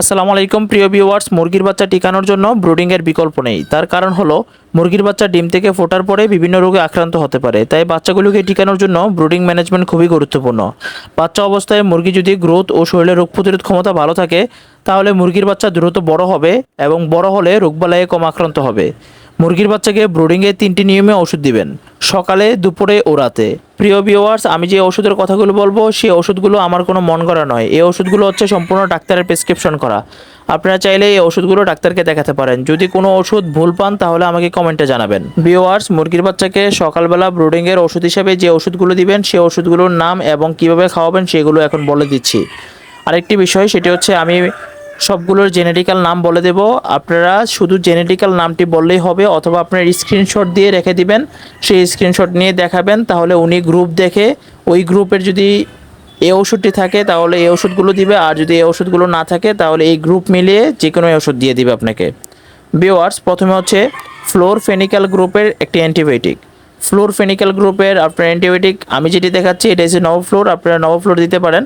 আসসালামু আলাইকুম, প্রিয় ভিউয়ার্স মুরগির বাচ্চা টিকানোর জন্য ব্রুডিংয়ের বিকল্প নেই। তার কারণ হলো, মুরগির বাচ্চা ডিম থেকে ফোটার পরে বিভিন্ন রোগে আক্রান্ত হতে পারে। তাই বাচ্চাগুলোকে টিকানোর জন্য ব্রুডিং ম্যানেজমেন্ট খুবই গুরুত্বপূর্ণ। বাচ্চা অবস্থায় মুরগি যদি গ্রোথ ও শরীরে রোগ প্রতিরোধ ক্ষমতা ভালো থাকে, তাহলে মুরগির বাচ্চা দ্রুত বড় হবে এবং বড় হলে রোগবালায়ে কম আক্রান্ত হবে। মুরগির বাচ্চাকে ব্রুডিংয়ে তিনটি নিয়মে ওষুধ দিবেন। সকালে, দুপুরে ও রাতে। প্রিয় ভিউয়ার্স আমি যে ওষুধের কথাগুলো বলব, সেই ওষুধগুলো আমার কোনো মন করা নয়। এই ওষুধগুলো হচ্ছে সম্পূর্ণ ডাক্তারের প্রেসক্রিপশন করা। আপনারা চাইলে এই ওষুধগুলো ডাক্তারকে দেখাতে পারেন। যদি কোনো ওষুধ ভুল পান, তাহলে আমাকে কমেন্টে জানাবেন। ভিউয়ার্স মুরগির বাচ্চাকে সকালবেলা ব্রুডিংয়ের ওষুধ হিসেবে যে ওষুধগুলো দিবেন, সেই ওষুধগুলোর নাম এবং কীভাবে খাওয়াবেন, সেগুলো এখন বলে দিচ্ছি। আরেকটি বিষয়, সেটি হচ্ছে আমি সবগুলোর জেনেটিক্যাল নাম বলে দেব। আপনারা শুধু জেনেটিক্যাল নামটি বললেই হবে, অথবা আপনার স্ক্রিনশট দিয়ে রেখে দিবেন, সেই স্ক্রিনশট নিয়ে দেখাবেন, তাহলে উনি গ্রুপ দেখে, ওই গ্রুপের যদি এই ওষুধটি থাকে, তাহলে এই ওষুধগুলো দিবে, আর যদি এই ওষুধগুলো না থাকে, তাহলে এই গ্রুপ মিলিয়ে যে কোনো ওষুধ দিয়ে দিবে আপনাকে। বিওয়ার্স প্রথমে হচ্ছে ফ্লোর ফেনিক্যাল গ্রুপের একটি অ্যান্টিবায়োটিক ফ্লোর ফেনিক্যাল গ্রুপের আপনার অ্যান্টিবায়োটিক আমি যেটি দেখাচ্ছি, এটা হচ্ছে নবফ্লোর আপনারা নবফ্লোর দিতে পারেন।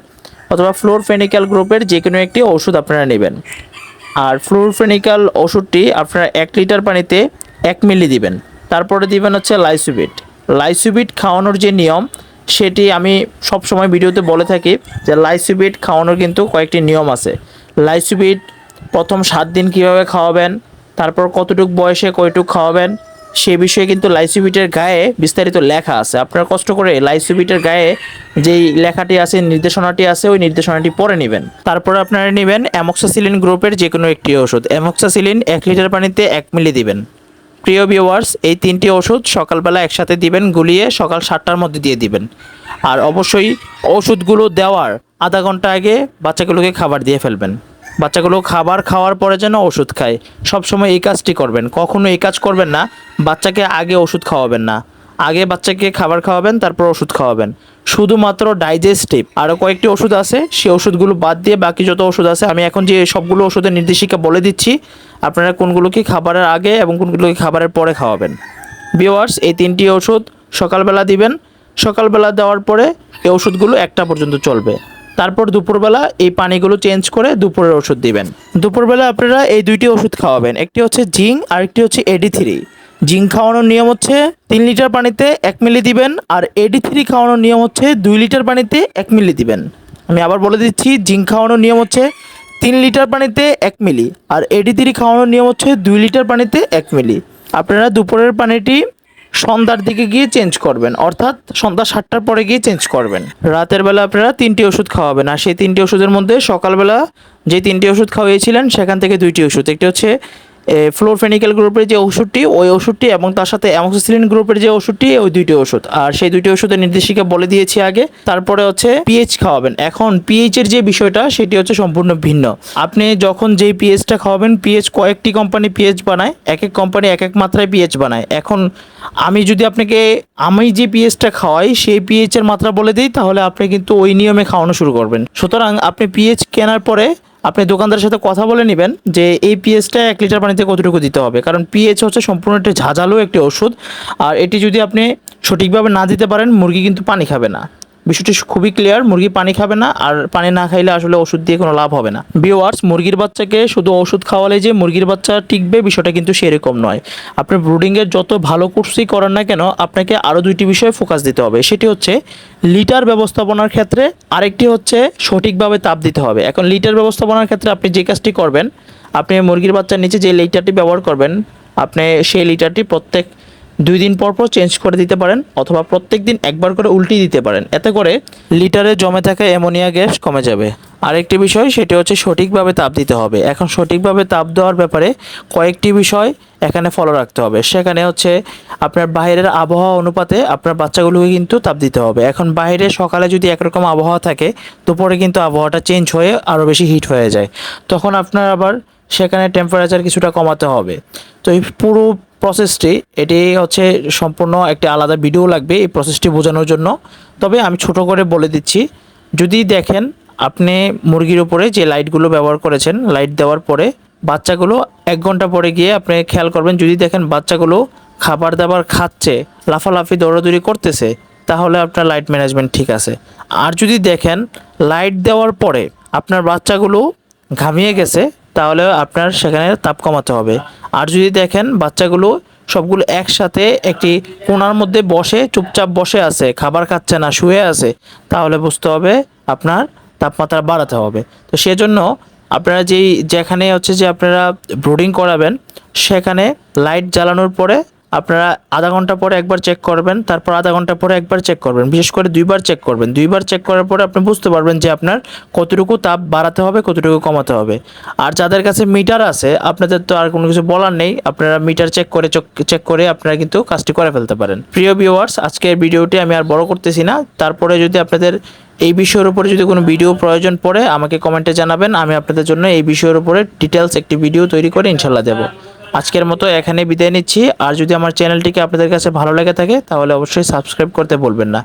অথবা ফ্লোর ফেনিক্যাল গ্রুপের যে কোনো একটি ওষুধ আপনারা নেবেন। আর ফ্লোরফেনিক্যাল ওষুধটি আপনারা এক লিটার পানিতে এক মিলি দিবেন। তারপরে দিবেন হচ্ছে লাইসুবিট লাইসুবিট খাওয়ানোর যে নিয়ম, সেটি আমি সব সময় ভিডিওতে বলে থাকি যে লাইসুবিট খাওয়ানোর কিন্তু কয়েকটি নিয়ম আছে। লাইসুবিট প্রথম সাত দিন কীভাবে খাওয়াবেন, তারপর কতটুক বয়সে কয়টুক খাওয়াবেন সে বিষয়ে কিন্তু লাইসিবিটের গায়ে বিস্তারিত লেখা আছে। আপনারা কষ্ট করে লাইসিবিটের গায়ে যেই লেখাটি আছে, নির্দেশনাটি আছে, ওই নির্দেশনাটি পড়ে নেবেন। তারপর আপনারা নেবেন অ্যামক্সাসিলিন গ্রুপের যে কোনো একটি ওষুধ। অ্যামক্সাসিলিন এক লিটার পানিতে এক মিলি দিবেন। প্রিয় ভিউয়ার্স, এই তিনটি ওষুধ সকালবেলা একসাথে দিবেন, গুলিয়ে সকাল সাতটার মধ্যে দিয়ে দিবেন। আর অবশ্যই ওষুধগুলো দেওয়ার আধা ঘণ্টা আগে বাচ্চাগুলোকে খাবার দিয়ে ফেলবেন। বাচ্চাগুলো খাবার খাওয়ার পরে যেন ওষুধ খায়। সবসময় এই কাজটি করবেন। কখনো এই কাজ করবেন না। বাচ্চাকে আগে ওষুধ খাওয়াবেন না। আগে বাচ্চাকে খাবার খাওয়াবেন, তারপর ওষুধ খাওয়াবেন। শুধুমাত্র ডাইজেস্টিভ আরও কয়েকটি ওষুধ আছে। সে ওষুধগুলো বাদ দিয়ে বাকি যত ওষুধ আছে, আমি এখন যে সবগুলো ওষুধের নির্দেশিকা বলে দিচ্ছি, আপনারা কোনগুলোকে খাবারের আগে এবং কোনগুলোকে খাবারের পরে খাওয়াবেন। বিওয়ার্স এই তিনটি ওষুধ সকালবেলা দিবেন। সকালবেলা দেওয়ার পরে এই ওষুধগুলো একটা পর্যন্ত চলবে। তারপর দুপুরবেলা এই পানিগুলো চেঞ্জ করে দুপুরের ওষুধ দিবেন। দুপুরবেলা আপনারা এই দুইটি ওষুধ খাওয়াবেন, একটি হচ্ছে জিঙ্ক আর একটি হচ্ছে এডি থ্রি জিঙ্ক খাওয়ানোর নিয়ম হচ্ছে তিন লিটার পানিতে এক মিলি দিবেন আর এডি থ্রি খাওয়ানোর নিয়ম হচ্ছে দুই লিটার পানিতে এক মিলি দিবেন। আমি আবার বলে দিচ্ছি, জিঙ্ক খাওয়ানোর নিয়ম হচ্ছে তিন লিটার পানিতে এক মিলি আর এডি থ্রি খাওয়ানোর নিয়ম হচ্ছে দুই লিটার পানিতে এক মিলি। আপনারা দুপুরের পানিটি সন্ধ্যার দিকে গিয়ে চেঞ্জ করবেন। অর্থাৎ সন্ধ্যা সাতটার পরে গিয়ে চেঞ্জ করবেন। রাতের বেলা আপনারা তিনটি ওষুধ খাওয়াবেন। আর সেই তিনটি ওষুধের মধ্যে সকালবেলা যে তিনটি ওষুধ খাওয়িয়েছিলেন সেখান থেকে দুইটি ওষুধ। একটি হচ্ছে ফ্লোরফেনিক্যাল গ্রুপের যে ওষুধটি, ওই ওষুধটি এবং তার সাথে অ্যামোক্সিসিলিন গ্রুপের যে ওষুধটি, ওই দুইটি ওষুধ। আর সেই দুইটি ওষুধের নির্দেশিকা বলে দিয়েছি আগে। তারপরে হচ্ছে পিএইচ খাওয়াবেন। এখন পিএইচ এর যে বিষয়টা, সেটি হচ্ছে সম্পূর্ণ ভিন্ন। আপনি যখন যেই পিএইচটা খাওয়াবেন পিএইচ কয়েকটি কোম্পানি পিএইচ বানায় এক এক কোম্পানি এক এক মাত্রায় পিএইচ বানায়। এখন আমি যদি আপনাকে, আমি যে পিএইচটা খাওয়াই, সেই পিএইচ এর মাত্রা বলে দিই, তাহলে আপনি কিন্তু ওই নিয়মে খাওয়ানো শুরু করবেন। সুতরাং আপনি পিএইচ কেনার পরে আপনি দোকানদারের সাথে কথা বলে নেবেন যে এই পিএইচটা এক লিটার পানিতে কতটুকু দিতে হবে। কারণ পিএইচ হচ্ছে সম্পূর্ণ একটি ঝাঁঝালো একটি ওষুধ। আর এটি যদি আপনি সঠিকভাবে না দিতে পারেন, মুরগি কিন্তু পানি খাবে না। বিষয়টি খুবই ক্লিয়ার মুরগি পানি খাবে না আর পানি না খাইলে আসলে ওষুধ দিয়ে কোনো লাভ হবে না। বিওয়ার্স মুরগির বাচ্চাকে শুধু ওষুধ খাওয়ালে যে মুরগির বাচ্চা টিকবে বিষয়টা কিন্তু সেরকম নয়। আপনি ব্রুডিংয়ের যত ভালো কোর্সই করেন না কেন, আপনাকে আরও দুইটি বিষয়ে ফোকাস দিতে হবে। সেটি হচ্ছে লিটার ব্যবস্থাপনার ক্ষেত্রে, আরেকটি হচ্ছে সঠিকভাবে তাপ দিতে হবে। এখন লিটার ব্যবস্থাপনার ক্ষেত্রে আপনি যে কাজটি করবেন, আপনি মুরগির বাচ্চার নিচে যে লিটারটি ব্যবহার করবেন, আপনি সেই লিটারটি প্রত্যেক দুই দিন পর পর চেঞ্জ করে দিতে পারেন অথবা প্রত্যেক দিন একবার করে উল্টি দিতে পারেন। এতে করে লিটারে জমে থাকা অ্যামোনিয়া গ্যাস কমে যাবে। আরেকটি বিষয়, সেটি হচ্ছে সঠিকভাবে তাপ দিতে হবে। এখন সঠিকভাবে তাপ দেওয়ার ব্যাপারে কয়েকটি বিষয় এখানে ফলো রাখতে হবে। সেখানে হচ্ছে আপনার বাইরের আবহাওয়া অনুপাতে আপনার বাচ্চাগুলোকে কিন্তু তাপ দিতে হবে। এখন বাইরে সকালে যদি একরকম আবহাওয়া থাকে, দুপুরে কিন্তু আবহাওয়াটা চেঞ্জ হয়ে আরও বেশি হিট হয়ে যায়। তখন আপনার আবার সেখানে টেম্পারেচার কিছুটা কমাতে হবে। তো এই পুরো প্রসেসটি এটি হচ্ছে সম্পূর্ণ একটি আলাদা ভিডিও লাগবে এই প্রসেসটি বোঝানোর জন্য। তবে আমি ছোট করে বলে দিচ্ছি, যদি দেখেন আপনি মুরগির উপরে যে লাইটগুলো ব্যবহার করেছেন লাইট দেওয়ার পরে বাচ্চাগুলো এক ঘণ্টা পরে গিয়ে আপনি খেয়াল করবেন, যদি দেখেন বাচ্চাগুলো খাবার দাবার খাচ্ছে, লাফালাফি, দৌড়াদৌড়ি করতেছে, তাহলে আপনার লাইট ম্যানেজমেন্ট ঠিক আছে। আর যদি দেখেন লাইট দেওয়ার পরে আপনার বাচ্চাগুলো ঘামিয়ে গেছে, তাহলে আপনার সেখানে তাপ কমাতে হবে। আর যদি দেখেন বাচ্চাগুলো সবগুলো একসাথে একটি কোনার মধ্যে বসে, চুপচাপ বসে আছে, খাবার খাচ্ছে না, শুয়ে আছে, তাহলে বুঝতে হবে আপনার তাপমাত্রা বাড়াতে হবে। তো সেজন্য আপনারা যেই, যেখানে হচ্ছে যে আপনারা ব্রুডিং করাবেন, সেখানে লাইট জ্বালানোর পরে আপনারা আধা ঘণ্টা পরে একবার চেক করবেন, তারপর আধা ঘণ্টা পরে একবার চেক করবেন। বিশেষ করে দুইবার চেক করবেন। দুইবার চেক করার পরে আপনি বুঝতে পারবেন যে আপনার কতটুকু তাপ বাড়াতে হবে, কতটুকু কমাতে হবে। আর যাদের কাছে মিটার আছে, আপনাদের তো আর কোনো কিছু বলার নেই। আপনারা মিটার চেক করে চেক করে আপনারা কিন্তু কাজটি করে ফেলতে পারেন। প্রিয় ভিউয়ার্স আজকের ভিডিওটি আমি আর বড় করতেছি না। তারপরে যদি আপনাদের এই বিষয়ের উপরে যদি কোনো ভিডিও প্রয়োজন পড়ে, আমাকে কমেন্টে জানাবেন। আমি আপনাদের জন্য এই বিষয়ের উপরে ডিটেলস একটি ভিডিও তৈরি করে ইনশাল্লাহ দেবো। আজকের মতো এখানে বিদায় নিচ্ছি। আর যদি আমার চ্যানেলটিকে আপনাদের কাছে ভালো লেগে থাকে, তাহলে অবশ্যই সাবস্ক্রাইব করতে বলবেন না।